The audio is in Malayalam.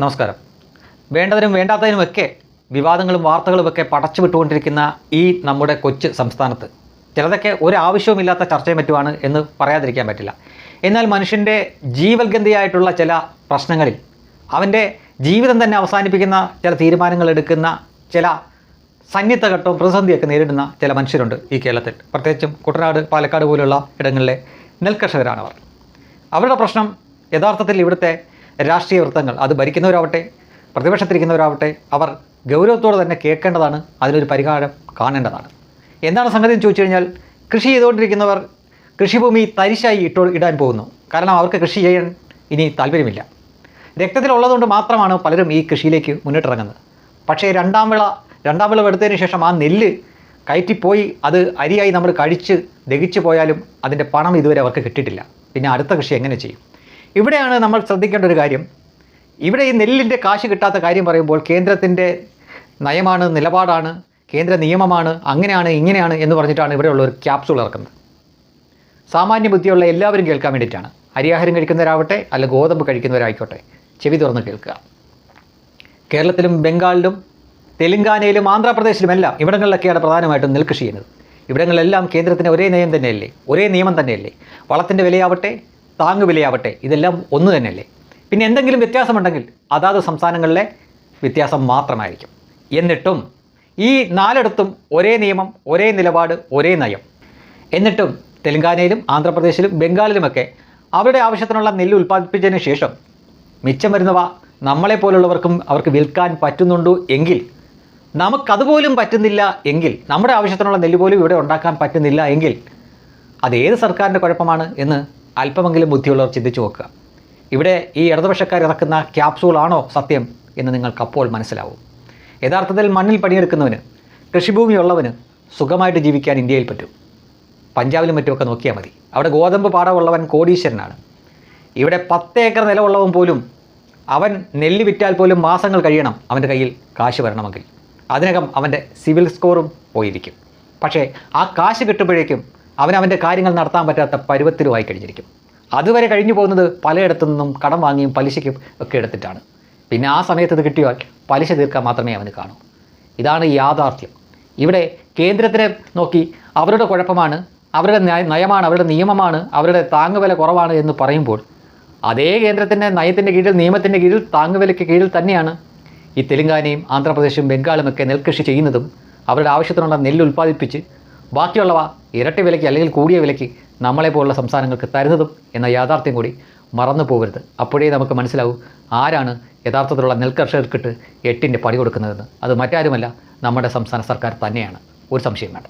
നമസ്കാരം. വേണ്ടതിനും വേണ്ടാത്തതിനുമൊക്കെ വിവാദങ്ങളും വാർത്തകളുമൊക്കെ പടച്ചു വിട്ടുകൊണ്ടിരിക്കുന്ന ഈ നമ്മുടെ കൊച്ചു സംസ്ഥാനത്ത് ചിലതൊക്കെ ഒരു ആവശ്യവുമില്ലാത്ത ചർച്ചയും പറ്റുവാണ് എന്ന് പറയാതിരിക്കാൻ പറ്റില്ല. എന്നാൽ മനുഷ്യന്റെ ജീവൽഗന്ധിയായിട്ടുള്ള ചില പ്രശ്നങ്ങളിൽ അവന്റെ ജീവിതം തന്നെ അവസാനിപ്പിക്കുന്ന ചില തീരുമാനങ്ങൾ എടുക്കുന്ന ചില സന്നിധഘട്ടവും പ്രതിസന്ധിയൊക്കെ നേരിടുന്ന ചില മനുഷ്യരുണ്ട് ഈ കേരളത്തിൽ. പ്രത്യേകിച്ചും കുട്ടനാട് പാലക്കാട് പോലുള്ള ഇടങ്ങളിലെ നെൽകർഷകരാണ് അവർ. അവരുടെ പ്രശ്നം യഥാർത്ഥത്തിൽ ഇവിടുത്തെ രാഷ്ട്രീയ വൃത്തങ്ങൾ അത് ഭരിക്കുന്നവരാവട്ടെ പ്രതിപക്ഷത്തിരിക്കുന്നവരാവട്ടെ അവർ ഗൗരവത്തോടെ തന്നെ കേൾക്കേണ്ടതാണ് അതിനൊരു പരിഹാരം കാണേണ്ടതാണ്. എന്താണ് സംഗതി എന്ന് ചോദിച്ചു കഴിഞ്ഞാൽ കൃഷി ചെയ്തുകൊണ്ടിരിക്കുന്നവർ കൃഷിഭൂമി തരിശായി ഇട്ടോ ഇടാൻ പോകുന്നു. കാരണം അവർക്ക് കൃഷി ചെയ്യാൻ ഇനി താല്പര്യമില്ല. രക്തത്തിലുള്ളതുകൊണ്ട് മാത്രമാണ് പലരും ഈ കൃഷിയിലേക്ക് മുന്നിട്ടിറങ്ങുന്നത്. പക്ഷേ രണ്ടാം വിള രണ്ടാം വിളവ് എടുത്തതിന് ശേഷം ആ നെല്ല് കയറ്റിപ്പോയി അത് അരിയായി നമ്മൾ കഴിച്ച് ദഹിച്ചു പോയാലും അതിന്റെ പണം ഇതുവരെ അവർക്ക് കിട്ടിയിട്ടില്ല. പിന്നെ അടുത്ത കൃഷി എങ്ങനെ ചെയ്യും? ഇവിടെയാണ് നമ്മൾ ശ്രദ്ധിക്കേണ്ട ഒരു കാര്യം. ഇവിടെ ഈ നെല്ലിന്റെ കാശ് കിട്ടാത്ത കാര്യം പറയുമ്പോൾ കേന്ദ്രത്തിന്റെ നയമാണ് നിലപാടാണ് കേന്ദ്ര നിയമമാണ് അങ്ങനെയാണ് ഇങ്ങനെയാണ് എന്ന് പറഞ്ഞിട്ടാണ് ഇവിടെയുള്ള ഒരു ക്യാപ്സൂൾ ഇറക്കുന്നത്. സാമാന്യ ബുദ്ധിയുള്ള എല്ലാവരും കേൾക്കാൻ വേണ്ടിയിട്ടാണ്. അരിയാഹാരം കഴിക്കുന്നവരാവട്ടെ അല്ല ഗോതമ്പ് കഴിക്കുന്നവരായിക്കോട്ടെ. ചെവി തുറന്ന് കേൾക്കുക. കേരളത്തിലും ബംഗാളിലും തെലുങ്കാനയിലും ആന്ധ്രാപ്രദേശിലും എല്ലാം ഇവിടങ്ങളിലൊക്കെയാണ് പ്രധാനമായിട്ടും നെൽകൃഷി ചെയ്യുന്നത്. ഇവിടങ്ങളിലെല്ലാം കേന്ദ്രത്തിന് ഒരേ നയം തന്നെയല്ലേ? ഒരേ നിയമം തന്നെയല്ലേ? വളത്തിന്റെ വിലയാവട്ടെ താങ്ങ് വിലയാവട്ടെ. ഇതെല്ലാം ഒന്ന് തന്നെയല്ലേ? പിന്നെ എന്തെങ്കിലും വ്യത്യാസമുണ്ടെങ്കിൽ അതാത് സംസ്ഥാനങ്ങളിലെ വ്യത്യാസം മാത്രമായിരിക്കും. എന്നിട്ടും ഈ നാലിടത്തും ഒരേ നിയമം ഒരേ നിലപാട് ഒരേ നയം. എന്നിട്ടും തെലങ്കാനയിലും ആന്ധ്രാപ്രദേശിലും ബംഗാളിലുമൊക്കെ അവരുടെ ആവശ്യത്തിനുള്ള നെല്ല് ഉൽപ്പാദിപ്പിച്ചതിന് ശേഷം മിച്ചം വരുന്നവ നമ്മളെപ്പോലുള്ളവർക്കും അവർക്ക് വിൽക്കാൻ പറ്റുന്നുണ്ടോ എങ്കിൽ നമുക്കതുപോലും പറ്റുന്നില്ല എങ്കിൽ നമ്മുടെ ആവശ്യത്തിനുള്ള നെല്ല് പോലും ഇവിടെ ഉണ്ടാക്കാൻ പറ്റുന്നില്ല എങ്കിൽ അതേത് സർക്കാരിന്റെ കുഴപ്പമാണ് എന്ന് അല്പമെങ്കിലും ബുദ്ധിയുള്ളവർ ചിന്തിച്ചു നോക്കുക. ഇവിടെ ഈ ഇടതുപക്ഷക്കാർ ഇറക്കുന്ന ക്യാപ്സൂളാണോ സത്യം എന്ന് നിങ്ങൾക്ക് അപ്പോൾ മനസ്സിലാവും. യഥാർത്ഥത്തിൽ മണ്ണിൽ പണിയെടുക്കുന്നവന് കൃഷിഭൂമിയുള്ളവന് സുഖമായിട്ട് ജീവിക്കാൻ ഇന്ത്യയിൽ പറ്റും. പഞ്ചാബിലും മറ്റുമൊക്കെ നോക്കിയാൽ മതി. അവിടെ ഗോതമ്പ് പാടമുള്ളവൻ കോടീശ്വരനാണ്. ഇവിടെ പത്ത് ഏക്കർ നിലമുള്ളവൻ പോലും അവൻ നെല്ല് വിറ്റാൽ പോലും മാസങ്ങൾ കഴിയണം അവന്റെ കയ്യിൽ കാശ് വരണമെങ്കിൽ. അതിനകം അവന്റെ സിവിൽ സ്കോറും പോയിരിക്കും. പക്ഷേ ആ കാശ് കിട്ടുമ്പോഴേക്കും അവൻ അവന്റെ കാര്യങ്ങൾ നടത്താൻ പറ്റാത്ത പരുവത്തിലുമായി കഴിഞ്ഞിരിക്കും. അതുവരെ കഴിഞ്ഞു പോകുന്നത് പലയിടത്തു നിന്നും കടം വാങ്ങിയും പലിശയ്ക്കും ഒക്കെ എടുത്തിട്ടാണ്. പിന്നെ ആ സമയത്ത് ഇത് കിട്ടിയാൽ പലിശ തീർക്കാൻ മാത്രമേ അവന് കാണൂ. ഇതാണ് യാഥാർത്ഥ്യം. ഇവിടെ കേന്ദ്രത്തിനെ നോക്കി അവരുടെ കുഴപ്പമാണ് അവരുടെ നയ- നയമാണ് അവരുടെ നിയമമാണ് അവരുടെ താങ്ങുവില കുറവാണ് എന്ന് പറയുമ്പോൾ അതേ കേന്ദ്രത്തിന്റെ നയത്തിന്റെ കീഴിൽ നിയമത്തിന്റെ കീഴിൽ താങ്ങുവിലയ്ക്ക് കീഴിൽ തന്നെയാണ് ഈ തെലുങ്കാനയും ആന്ധ്രാപ്രദേശും ബംഗാളും ഒക്കെ നെൽകൃഷി ചെയ്യുന്നതും അവരുടെ ആവശ്യത്തിനുള്ള നെല്ല് ഉൽപ്പാദിപ്പിച്ച് ബാക്കിയുള്ളവ ഇരട്ടി വിലയ്ക്ക് അല്ലെങ്കിൽ കൂടിയ വിലയ്ക്ക് നമ്മളെപ്പോലുള്ള സംസ്ഥാനങ്ങൾക്ക് തരുന്നതും എന്ന യാഥാർത്ഥ്യം കൂടി മറന്നു പോകരുത്. അപ്പോഴേ നമുക്ക് മനസ്സിലാവും ആരാണ് യഥാർത്ഥത്തിലുള്ള നെൽകർഷകർക്കിട്ട് എട്ടിന്റെ പണി കൊടുക്കുന്നതെന്ന്. അത് മറ്റാരുമല്ല നമ്മുടെ സംസ്ഥാന സർക്കാർ തന്നെയാണ്. ഒരു സംശയം വേണ്ട